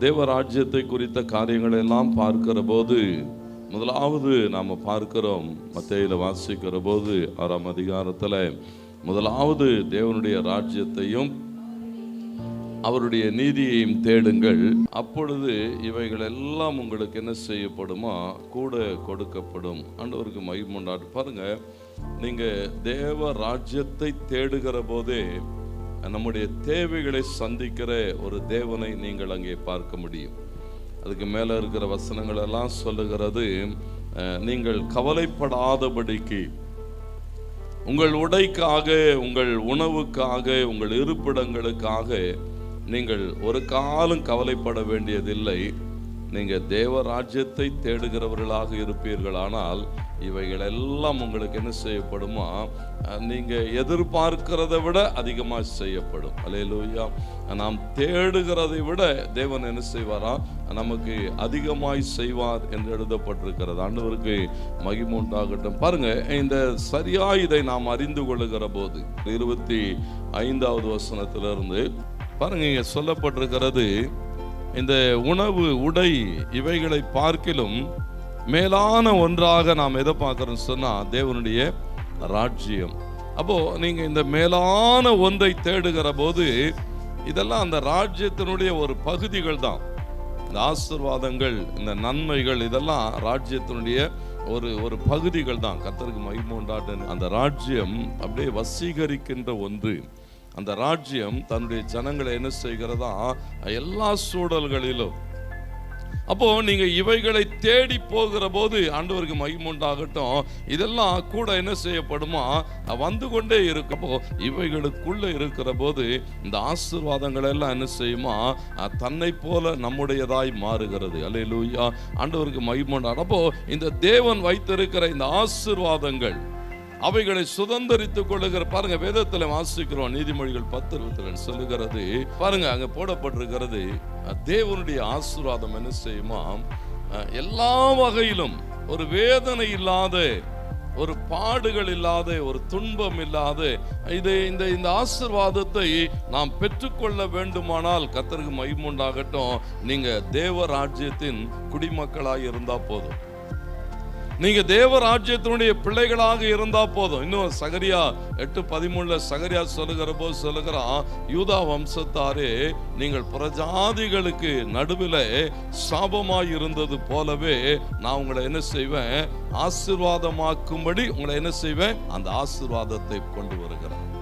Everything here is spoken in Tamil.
தேவராஜ்யத்தை குறித்த காரியங்களை எல்லாம் பார்க்கிற போது முதலாவது நாம் பார்க்கிறோம். மத்தையில் வாசிக்கிற போது ஆறாம் அதிகாரத்தில் முதலாவது தேவனுடைய ராஜ்யத்தையும் அவருடைய நீதியையும் தேடுங்கள். அப்பொழுது இவைகள் எல்லாம் உங்களுக்கு என்ன செய்யப்படுமா? கூட கொடுக்கப்படும். ஆண்டவருக்கு மகிமுண்டாட்டு பாருங்கள் நீங்கள் தேவ ராஜ்யத்தை தேடுகிற போதே நம்முடைய தேவைகளை சந்திக்கிற ஒரு தேவனை நீங்கள் அங்கே பார்க்க முடியும். அதுக்கு மேலே இருக்கிற வசனங்கள் எல்லாம் சொல்லுகிறது நீங்கள் கவலைப்படாதபடிக்கு உங்கள் உடைக்காக உங்கள் உணவுக்காக உங்கள் இருப்பிடங்களுக்காக நீங்கள் ஒரு காலம் கவலைப்பட வேண்டியதில்லை. நீங்கள் தேவ ராஜ்யத்தை தேடுகிறவர்களாக இருப்பீர்களானால் இவைகள் எல்லாம் உங்களுக்கு என்ன செய்யப்படுமா? நீங்கள் எதிர்பார்க்கிறதை விட அதிகமாக செய்யப்படும். அலையலூயா நாம் தேடுகிறதை விட தேவன் என்ன செய்வாரா? நமக்கு அதிகமாய் செய்வார் என்று எழுதப்பட்டிருக்கிறது. ஆண்டவருக்கு மகிமுண்டாகட்டும் பாருங்க இந்த சரியா இதை நாம் அறிந்து கொள்ளுகிற போது இருபத்தி ஐந்தாவது வசனத்திலிருந்து பாருங்க இங்கே சொல்லப்பட்டிருக்கிறது இந்த உணவு உடை இவைகளை பார்க்கிலும் மேலான ஒன்றாக நாம் எதை பார்க்குறோம் சொன்னால் தேவனுடைய ராஜ்யம். அப்போது நீங்கள் இந்த மேலான ஒன்றை தேடுகிற போது இதெல்லாம் அந்த ராஜ்யத்தினுடைய ஒரு பகுதிகள் தான். இந்த ஆசிர்வாதங்கள் இந்த நன்மைகள் இதெல்லாம் ராஜ்யத்தினுடைய ஒரு ஒரு பகுதிகள் தான். கத்தருக்கு மகிமை அந்த ராஜ்யம் அப்படியே வசீகரிக்கின்ற ஒன்று. அந்த ராஜ்யம் தன்னுடைய ஜனங்களை என்ன செய்கிறதா? எல்லா சூழல்களிலும். அப்போ நீங்க இவைகளை தேடி போகிற போது ஆண்டவருக்கு மகிமுண்டாகட்டும் இதெல்லாம் கூட என்ன செய்யப்படுமா? வந்து கொண்டே இருக்கப்போ இவைகளுக்குள்ள இருக்கிற போது இந்த ஆசீர்வாதங்கள் எல்லாம் என்ன செய்யுமா? தன்னை போல நம்முடையதாய் மாறுகிறது. அல்லேலூயா. ஆண்டவருக்கு மகிமுண்டாக அப்போ இந்த தேவன் வைத்திருக்கிற இந்த ஆசிர்வாதங்கள் அவைகளை சுதந்திரித்துக் கொள்ளுகிற பாருங்க வேதத்துல வாசிக்கிறோம் நீதிமொழிகள் பத்து இருபத்தி ரெண்டு சொல்லுகிறது. பாருங்க அங்க போடப்பட்டிருக்கிறது தேவனுடைய ஆசீர்வாதம் என்ன செய்யுமா? எல்லா வகையிலும் ஒரு வேதனை இல்லாத ஒரு பாடுகள் இல்லாத ஒரு துன்பம் இல்லாத இது இந்த இந்த ஆசிர்வாதத்தை நாம் பெற்றுக்கொள்ள வேண்டுமானால் கத்தருக்கு மைமுண்டாகட்டும் நீங்க தேவ ராஜ்யத்தின் குடிமக்களாக இருந்தா போதும். நீங்க தேவ ராஜ்யத்தினுடைய பிள்ளைகளாக இருந்தா போதும். இன்னும் சகரியா எட்டு பதிமூணுல சகரியா சொல்லுகிற போது சொல்லுகிறான் யூதா வம்சத்தாரே நீங்கள் பிரஜாதிகளுக்கு நடுவில் சாபமாய் இருந்தது போலவே நான் உங்களை என்ன செய்வேன்? ஆசிர்வாதமாக்கும்படி உங்களை என்ன செய்வேன்? அந்த ஆசிர்வாதத்தை கொண்டு வருகிறேன்.